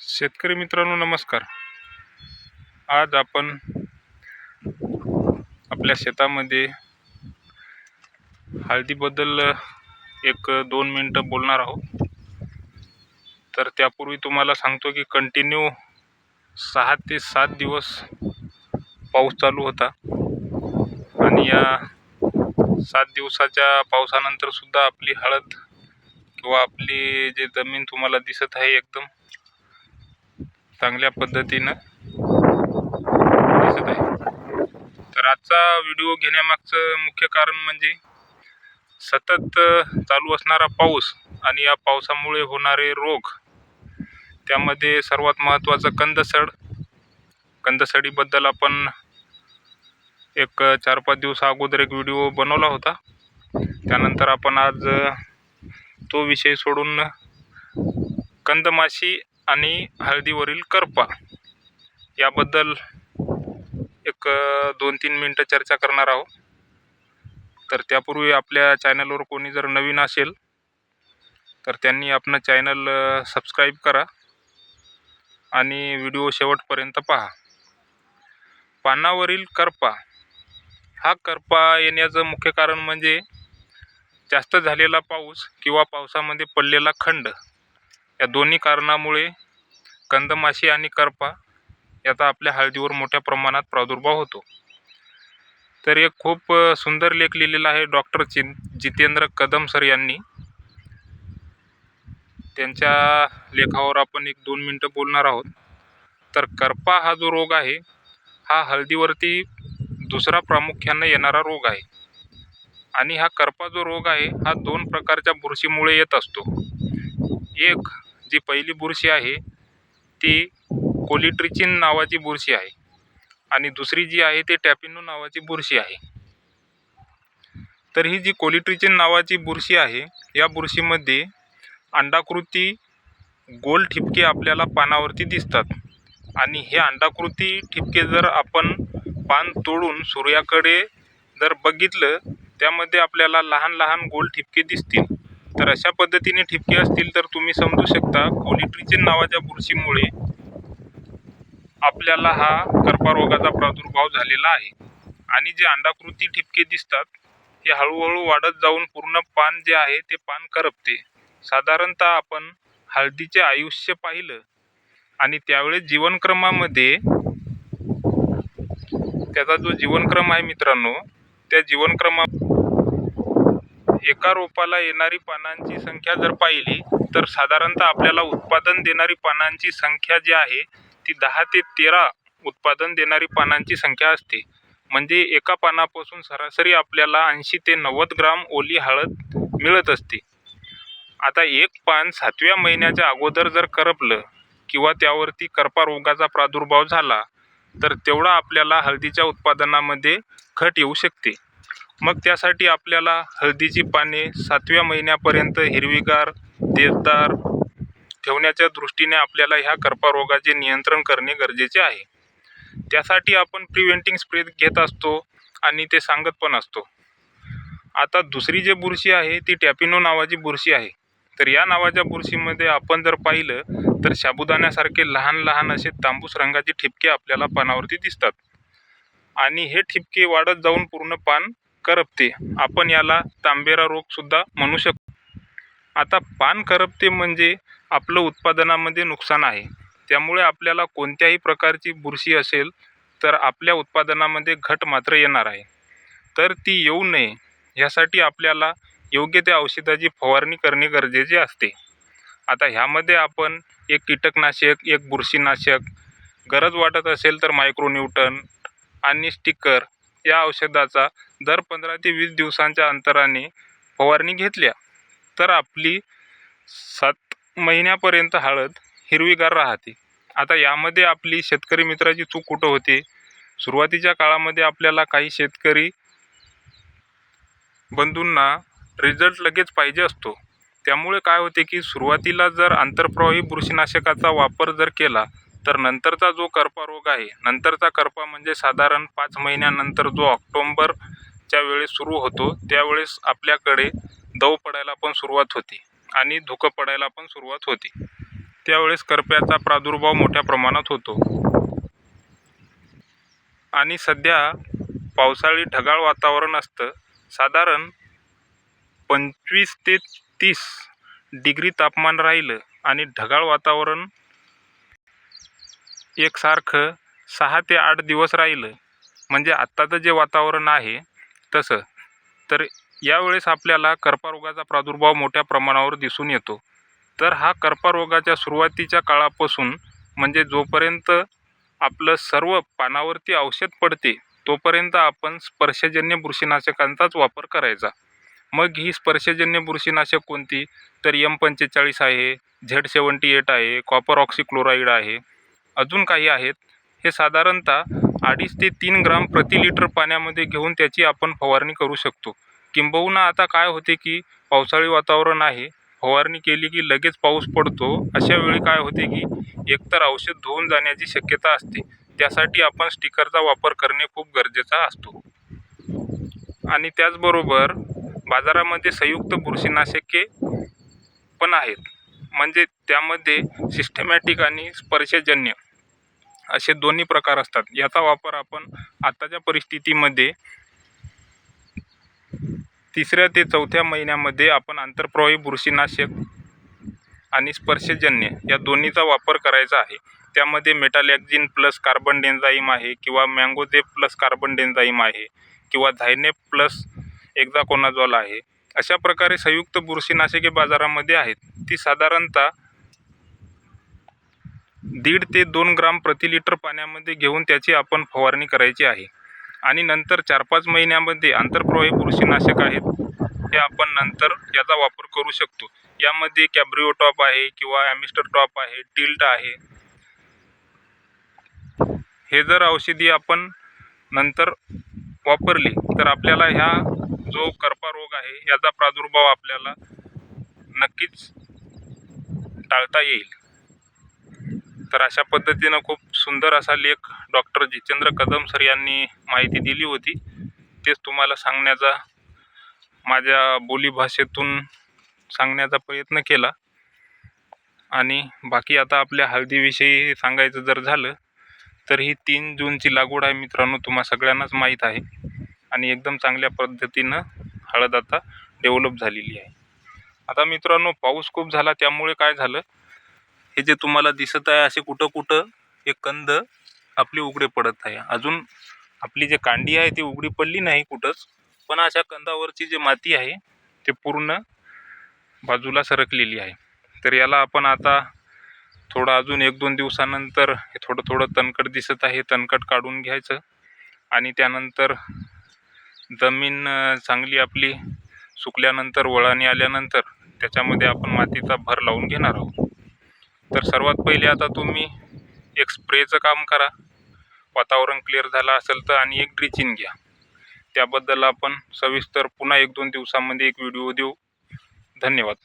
शेतकरी मित्रांनो नमस्कार. आज आपण आपल्या शेतामध्ये हळदीबद्दल एक दोन मिनटं बोलणार आहोत. तर त्यापूर्वी तुम्हाला सांगतो की कंटिन्यू सहा ते सात दिवस पाऊस चालू होता. आणि या सात दिवसाच्या पावसानंतरसुद्धा आपली हळद किंवा आपली जे जमीन तुम्हाला दिसत आहे एकदम चांगल्या पद्धतीनं दिसत आहे. तर आजचा व्हिडिओ घेण्यामागचं मुख्य कारण म्हणजे सतत चालू असणारा पाऊस आणि या पावसामुळे होणारे रोग त्यामध्ये सर्वात महत्त्वाचं कंदसड. कंदसडीबद्दल आपण एक चार पाच दिवसा अगोदर एक व्हिडिओ बनवला होता. त्यानंतर आपण आज तो विषय सोडून कंदमाशी आणि हळदीवरील करपा. याबद्दल एक दोन तीन मिनटं चर्चा करणार आहोत. तर त्यापूर्वी आपल्या चॅनलवर कोणी जर नवीन असेल तर त्यांनी आपलं चॅनल सबस्क्राईब करा आणि व्हिडिओ शेवटपर्यंत पहा. पानावरील करपा. हा करपा येण्याचं मुख्य कारण म्हणजे जास्त झालेला पाऊस किंवा पावसामध्ये पडलेला खंड. या दोन्ही कारणामुळे कंदमाशी आणि करपा याचा आपल्या हळदीवर मोठ्या प्रमाणात प्रादुर्भाव होतो. तर एक खूप सुंदर लेख लिहिलेला आहे डॉक्टर चिन जितेंद्र कदम सर यांनी. त्यांच्या लेखावर आपण एक दोन मिनटं बोलणार आहोत. तर करपा हा जो रोग आहे हा हळदीवरती दुसरा प्रामुख्यानं येणारा रोग आहे. आणि हा करपा जो रोग आहे हा दोन प्रकारच्या बुरशीमुळे येत असतो. एक जी पहिली बुरशी आहे ती कोलिट्रिचिन नावाची बुरशी आहे. आणि दुसरी जी आहे ती टॅपिनो नावाची बुरशी आहे. तर ही जी कोलिट्रिचिन नावाची बुरशी आहे या बुरशीमध्ये अंडाकृती गोल ठिपके आपल्याला पानावरती दिसतात. आणि हे अंडाकृती ठिपके जर आपण पान तोडून सूर्याकडे जर बघितलं त्यामध्ये आपल्याला लहान लहान गोल ठिपके दिसतील. तर अशा पद्धतीने ठिपके असतील तर तुम्ही समजू शकता कोलिट्रिचिन नावाच्या बुरशीमुळे आपल्याला हा कर्करोगाचा प्रादुर्भाव झालेला आहे. आणि जे अंडाकृती ठिपके दिसतात हे हळूहळू वाढत जाऊन पूर्ण पान जे आहे ते पान करपते. साधारणतः आपण हळदीचे आयुष्य पाहिलं आणि त्यावेळेस जीवनक्रमामध्ये त्याचा जो जीवनक्रम आहे मित्रांनो त्या जीवनक्रमा एका रोपाला येणारी पानांची संख्या जर पाहिली तर साधारणतः आपल्याला उत्पादन देणारी पानांची संख्या जी आहे ती दहा ते तेरा उत्पादन देणारी पानांची संख्या असते. म्हणजे एका पानापासून सरासरी आपल्याला ऐंशी ते नव्वद ग्राम ओली हळद मिळत असते. आता एक पान सातव्या महिन्याच्या अगोदर जर करपलं किंवा त्यावरती करपा रोगाचा प्रादुर्भाव झाला तर तेवढा आपल्याला हळदीच्या उत्पादनामध्ये घट येऊ शकते. मग त्यासाठी आपल्याला हळदीची पाने सातव्या महिन्यापर्यंत हिरवीगार देवदार ठेवण्याच्या दृष्टीने आपल्याला ह्या कर्करोगाचे नियंत्रण करणे गरजेचे आहे. त्यासाठी आपण प्रिव्हेंटिंग स्प्रे घेत असतो आणि ते सांगत पण असतो. आता दुसरी जी बुरशी आहे ती टॅपिनो नावाची बुरशी आहे. तर या नावाच्या बुरशीमध्ये आपण जर पाहिलं तर साबुदाण्यासारखे लहान लहान असे तांबूस रंगाचे ठिपके आपल्याला पानावरती दिसतात. आणि हे ठिपके वाढत जाऊन पूर्ण पान करपते. आपण याला तांबेरा रोगसुद्धा म्हणू शकतो. आता पान करपते म्हणजे आपलं उत्पादनामध्ये नुकसान आहे. त्यामुळे आपल्याला कोणत्याही प्रकारची बुरशी असेल तर आपल्या उत्पादनामध्ये घट मात्र येणार आहे. तर ती येऊ नये. ह्यासाठी आपल्याला योग्य त्या औषधाची फवारणी करणे गरजेचे असते. आता ह्यामध्ये आपण एक कीटकनाशक एक बुरशीनाशक गरज वाटत असेल तर मायक्रोन्यूटन आणि स्टिकर या औषधाचा दर पंधरा ते वीस दिवसांच्या अंतराने फवारणी घेतल्या तर आपली सात महिन्यापर्यंत हळद हिरवीगार राहते. आता यामध्ये आपली शेतकरी मित्राची चूक कुठं होते? सुरुवातीच्या काळामध्ये आपल्याला काही शेतकरी बंधूंना रिझल्ट लगेच पाहिजे असतो. त्यामुळे काय होते की सुरुवातीला जर आंतरप्रवाही बुरशीनाशकाचा वापर जर केला तर नंतरचा जो करपा रोग आहे नंतरचा करपा म्हणजे साधारण पाच महिन्यानंतर जो ऑक्टोंबरच्या वेळेस सुरू होतो त्यावेळेस आपल्याकडे दव पडायला पण सुरुवात होते आणि धुकं पडायला पण सुरुवात होते. त्यावेळेस करप्याचा प्रादुर्भाव मोठ्या प्रमाणात होतो. आणि सध्या पावसाळी ढगाळ वातावरण असतं. साधारण पंचवीस ते तीस डिग्री तापमान राहिलं आणि ढगाळ वातावरण एकसारखं सहा ते आठ दिवस राहिलं. म्हणजे आत्ताचं जे वातावरण आहे तसं. तर यावेळेस आपल्याला कर्करोगाचा प्रादुर्भाव मोठ्या प्रमाणावर दिसून येतो. तर हा कर्करोगाच्या सुरुवातीच्या काळापासून म्हणजे जोपर्यंत आपलं सर्व पानावरती औषध पडते तोपर्यंत आपण स्पर्शजन्य बुरशीनाशकांचाच वापर करायचा. मग ही स्पर्शजन्य बुरशीनाशक कोणती? तर यम पंचेचाळीस आहे झेड सेवन्टी एट आहे कॉपर ऑक्सिक्लोराईड आहे अजून काही आहेत. हे साधारणतः अडीच ते तीन ग्राम प्रति लिटर पाण्यामध्ये घेऊन त्याची आपण फवारणी करू शकतो. किंबहुना आता काय होते की पावसाळी वातावरण आहे. फवारणी केली की लगेच पाऊस पडतो. अशा वेळी काय होते की एकतर औषध धुवून जाण्याची शक्यता असते. त्यासाठी आपण स्टिकरचा वापर करणे खूप गरजेचा असतो. आणि त्याचबरोबर बाजारामध्ये संयुक्त बुरशीनाशके पण आहेत. म्हणजे त्यामध्ये सिस्टमॅटिक आणि स्पर्शजन्य असे दोन्ही प्रकार असतात. याचा वापर आपण आत्ताच्या परिस्थितीमध्ये तिसऱ्या ते चौथ्या महिन्यामध्ये आपण आंतरप्रवाही बुरशीनाशक आणि स्पर्शजन्य या दोन्हीचा वापर करायचा आहे. त्यामध्ये मेटालॅक्झिन प्लस कार्बन डेन्झाईम आहे किंवा मँगोझेप प्लस कार्बन डेन्झाईम आहे किंवा झायनेप प्लस एक्झाकोनाझॉल आहे. अशा प्रकारे संयुक्त बुरशीनाशके बाजारामध्ये आहेत. ती साधारणतः दीड ते दोन ग्राम प्रति लिटर पाण्यामध्ये घेऊन त्याची आपण फवारणी करायची आहे. आणि नंतर चार पाच महिन्यामध्ये आंतरप्रवाही बुरशीनाशक आहेत. हे आपण नंतर याचा वापर करू शकतो. यामध्ये कॅब्रिओ टॉप आहे किंवा ॲमिस्टर टॉप आहे टिल्ट आहे. हे जर औषधी आपण नंतर वापरली तर आपल्याला ह्या जो करपा रोग आहे याचा प्रादुर्भाव आपल्याला नक्कीच टाळता येईल. तर अशा पद्धतीनं खूप सुंदर असा लेख डॉक्टर जितेंद्र कदम सर यांनी माहिती दिली होती. तेच तुम्हाला सांगण्याचा माझ्या बोलीभाषेतून सांगण्याचा प्रयत्न केला. आणि बाकी आता आपल्या हळदीविषयी सांगायचं जर झालं तर ही तीन जूनची लागवड आहे मित्रांनो तुम्हा सगळ्यांनाच माहीत आहे. आणि एकदम चांगल्या पद्धतीनं हळद आता डेव्हलप झालेली आहे. आता मित्रांनो पाऊस खूप झाला त्यामुळे काय झालं? हे जे तुम्हाला दिसत आहे असे कुठं कुठं हे कंद आपली उघडे पडत आहे. अजून आपली जे कांडी आहे ती उघडी पडली नाही कुठंच पण अशा कंदावरची जी माती आहे ते पूर्ण बाजूला सरकलेली आहे. तर याला आपण आता थोडं अजून एक दोन दिवसानंतर हे थोडं थोडं तणकट दिसत आहे तणकट काढून घ्यायचं. आणि त्यानंतर जमीन चांगली आपली सुकल्यानंतर वळाने आल्यानंतर त्याच्यामध्ये आपण मातीचा भर लावून घेणार आहोत. तर सर्वात पहिले आता तुम्ही एक स्प्रेचं काम करा. वातावरण क्लिअर झालं असेल तर आणि एक ड्रिचिंग घ्या. त्याबद्दल आपण सविस्तर पुन्हा एक दोन दिवसामध्ये एक व्हिडिओ देऊ. धन्यवाद.